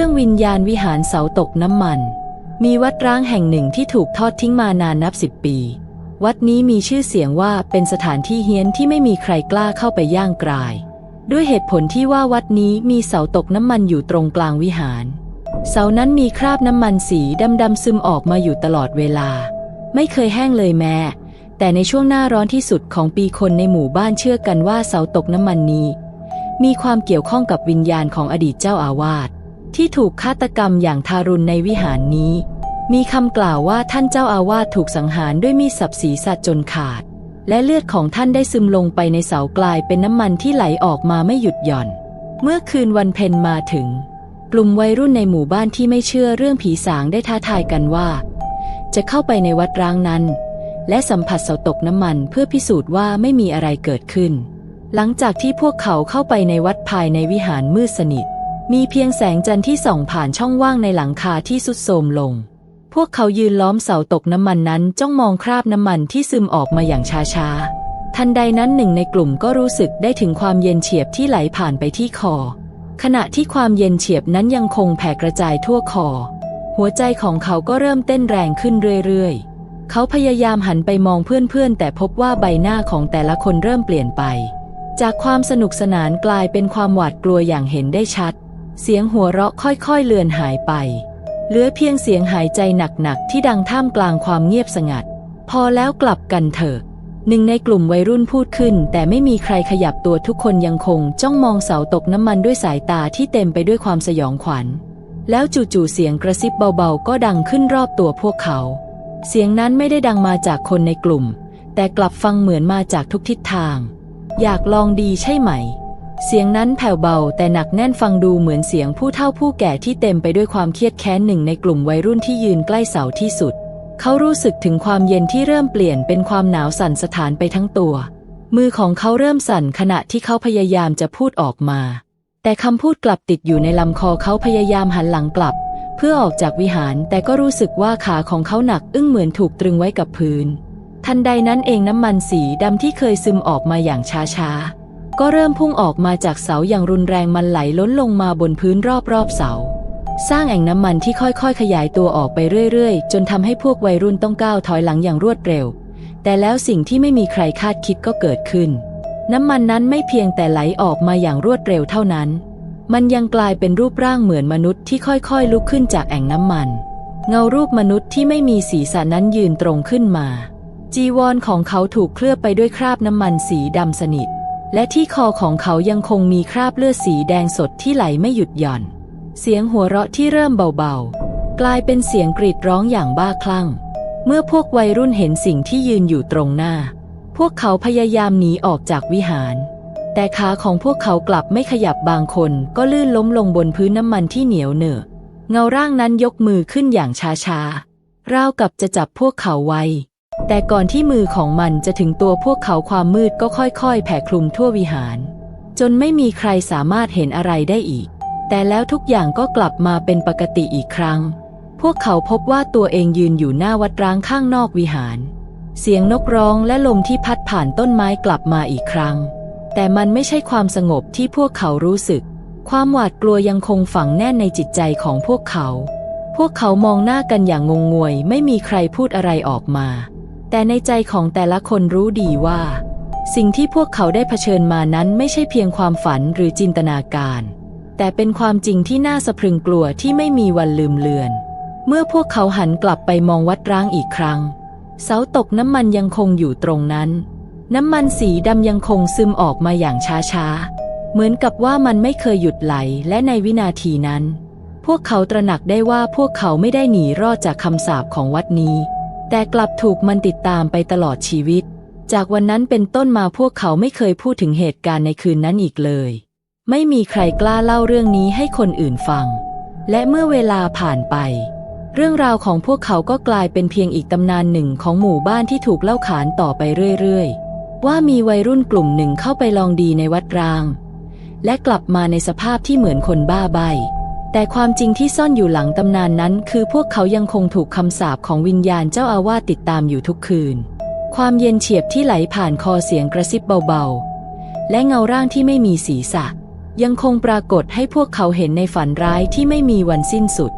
รื่องวิญญาณวิหารเสาตกน้ำมัน มีวัดร้างแห่งหนึ่งที่ถูกทอดทิ้งมานานนับสิบปี วัดนี้มีชื่อเสียงว่าเป็นสถานที่เฮี้ยนที่ไม่มีใครกล้าเข้าไปย่างกราย ด้วยเหตุผลที่ว่าวัดนี้มีเสาตกน้ำมันอยู่ตรงกลางวิหาร เสานั้นมีคราบน้ำมันสีดำๆซึมออกมาอยู่ตลอดเวลา ไม่เคยแห้งเลยแม้แต่ในช่วงหน้าร้อนที่สุดของปีคนในหมู่บ้านเชื่อกันว่าเสาตกน้ำมันนี้ มีความเกี่ยวข้องกับวิญญาณของอดีตเจ้าอาวาส ที่ถูกฆาตกรรมอย่างทารุณในวิหารนี้ มีคำกล่าวว่าท่านเจ้าอาวาสถูกสังหารด้วยมีดสับศีรษะจนขาด และเลือดของท่านได้ซึมลงไปในเสากลายเป็นน้ำมันที่ไหลออกมาไม่หยุดหย่อน เมื่อคืนวันเพ็ญมาถึง กลุ่มวัยรุ่นในหมู่บ้านที่ไม่เชื่อเรื่องผีสางได้ท้าทายกันว่า จะเข้าไปในวัดร้างนั้น และสัมผัสเสาตกน้ำมันเพื่อพิสูจน์ว่าไม่มีอะไรเกิดขึ้น หลังจากที่พวกเขาเข้าไปในวัดภายในวิหารมืดสนิท มีเพียงแสงจันทร์ที่ส่องผ่านช่องว่างในหลังคาที่สุดโทมลง พวกเขายืนล้อมเสาตกน้ำมันนั้นจ้องมองคราบน้ำมันที่ซึมออกมาอย่างช้าๆ ทันใดนั้นหนึ่งในกลุ่มก็รู้สึกได้ถึงความเย็นเฉียบที่ไหลผ่านไปที่คอ ขณะที่ความเย็นเฉียบนั้นยังคงแผ่กระจายทั่วคอ หัวใจของเขาก็เริ่มเต้นแรงขึ้นเรื่อยๆ เขาพยายามหันไปมองเพื่อนๆ แต่พบว่าใบหน้าของแต่ละคนเริ่มเปลี่ยนไป จากความสนุกสนานกลายเป็นความหวาดกลัวอย่างเห็นได้ชัด เสียงหัวเราะค่อยๆเลือนหายไป เหลือเพียงเสียงหายใจหนักๆที่ดังท่ามกลางความเงียบสงัด พอแล้วกลับกันเถอะหนึ่งในกลุ่มวัยรุ่นพูดขึ้น แต่ไม่มีใครขยับตัวทุกคนยังคง จ้องมองเสาตกน้ำมันด้วยสายตาที่เต็มไปด้วยความสยองขวัญ แล้วจู่ๆเสียงกระซิบเบาๆ ก็ดังขึ้นรอบตัวพวกเขา เสียงนั้นไม่ได้ดังมาจากคนในกลุ่ม แต่กลับฟังเหมือนมาจากทุกทิศทาง อยากลองดีใช่ไหม เสียงนั้นแผ่วเบาแต่หนักแน่นฟังดูเหมือนเสียงผู้เฒ่าผู้แก่ที่เต็มไปด้วยความเครียดแค้นหนึ่งในกลุ่มวัยรุ่นที่ยืนใกล้เสาที่สุด เขารู้สึกถึงความเย็นที่เริ่มเปลี่ยนเป็นความหนาวสั่นสถานไปทั้งตัว มือของเขาเริ่มสั่นขณะที่เขาพยายามจะพูดออกมา แต่คำพูดกลับติดอยู่ในลำคอเขาพยายามหันหลังกลับ เพื่อออกจากวิหารแต่ก็รู้สึกว่าขาของเขาหนักอึ้งเหมือนถูกตรึงไว้กับพื้น ทันใดนั้นเองน้ำมันสีดำที่เคยซึมออกมาอย่างช้าๆ ก็เริ่มพุ่งออกมาจากเสาอย่างรุนแรงมันไหลล้นลงมาบนพื้นรอบๆเสา สร้างแอ่งน้ำมันที่ค่อยๆ ขยายตัวออกไปเรื่อยๆ จนทำให้พวกวัยรุ่นต้องก้าวถอยหลังอย่างรวดเร็ว แต่แล้วสิ่งที่ไม่มีใครคาดคิดก็เกิดขึ้น น้ำมันนั้นไม่เพียงแต่ไหลออกมาอย่างรวดเร็วเท่านั้น มันยังกลายเป็นรูปร่างเหมือนมนุษย์ที่ค่อยๆ ลุกขึ้นจากแอ่งน้ำมัน เงารูปมนุษย์ที่ไม่มีศีรษะนั้นยืนตรงขึ้นมา จีวรของเขาถูกเคลือบไปด้วยคราบน้ำมันสีดำสนิท และที่คอของเขายังคงมีคราบเลือดสีแดงสดที่ไหลไม่หยุดหย่อน เสียงหัวเราะที่เริ่มเบาๆ กลายเป็นเสียงกรีดร้องอย่างบ้าคลั่ง เมื่อพวกวัยรุ่นเห็นสิ่งที่ยืนอยู่ตรงหน้า พวกเขาพยายามหนีออกจากวิหาร แต่ขาของพวกเขากลับไม่ขยับบางคนก็ลื่นล้มลงบนพื้นน้ำมันที่เหนียวเหนอะเงาร่างนั้นยกมือขึ้นอย่างช้าๆราวกับจะจับพวกเขาไว้ แต่ก่อนที่มือของมันจะถึงตัวพวกเขาความมืดก็ค่อยๆ แผ่คลุมทั่ววิหาร จนไม่มีใครสามารถเห็นอะไรได้อีก แต่แล้วทุกอย่างก็กลับมาเป็นปกติอีกครั้ง พวกเขาพบว่าตัวเองยืนอยู่หน้าวัดร้างข้างนอกวิหาร เสียงนกร้องและลมที่พัดผ่านต้นไม้กลับมาอีกครั้ง แต่มันไม่ใช่ความสงบที่พวกเขารู้สึก ความหวาดกลัวยังคงฝังแน่นในจิตใจของพวกเขา พวกเขามองหน้ากันอย่างงงงวย ไม่มีใครพูดอะไรออกมา แต่ในใจของแต่ละคนรู้ดีว่า สิ่งที่พวกเขาได้เผชิญมานั้นไม่ใช่เพียงความฝันหรือจินตนาการ แต่เป็นความจริงที่น่าสะพรึงกลัวที่ไม่มีวันลืมเลือน เมื่อพวกเขาหันกลับไปมองวัดร้างอีกครั้ง เสาตกน้ำมันยังคงอยู่ตรงนั้น น้ำมันสีดำยังคงซึมออกมาอย่างช้าๆ เหมือนกับว่ามันไม่เคยหยุดไหลและในวินาทีนั้น พวกเขาตระหนักได้ว่าพวกเขาไม่ได้หนีรอดจากคำสาปของวัดนี้ แต่กลับถูกมันติดตามไปตลอดชีวิต จากวันนั้นเป็นต้นมาพวกเขาไม่เคยพูดถึงเหตุการณ์ในคืนนั้นอีกเลย ไม่มีใครกล้าเล่าเรื่องนี้ให้คนอื่นฟัง และเมื่อเวลาผ่านไป เรื่องราวของพวกเขาก็กลายเป็นเพียงอีกตำนานหนึ่งของหมู่บ้านที่ถูกเล่าขานต่อไปเรื่อยๆ ว่ามีวัยรุ่นกลุ่มหนึ่งเข้าไปลองดีในวัดร้าง และกลับมาในสภาพที่เหมือนคนบ้าใบ แต่ความจริงที่ซ่อนอยู่หลังตำนานนั้น คือพวกเขายังคงถูกคำสาปของวิญญาณเจ้าอาวาสติดตามอยู่ทุกคืน ความเย็นเฉียบที่ไหลผ่านคอเสียงกระซิบเบาๆ และเงาร่างที่ไม่มีศีรษะ ยังคงปรากฏให้พวกเขาเห็นในฝันร้ายที่ไม่มีวันสิ้นสุด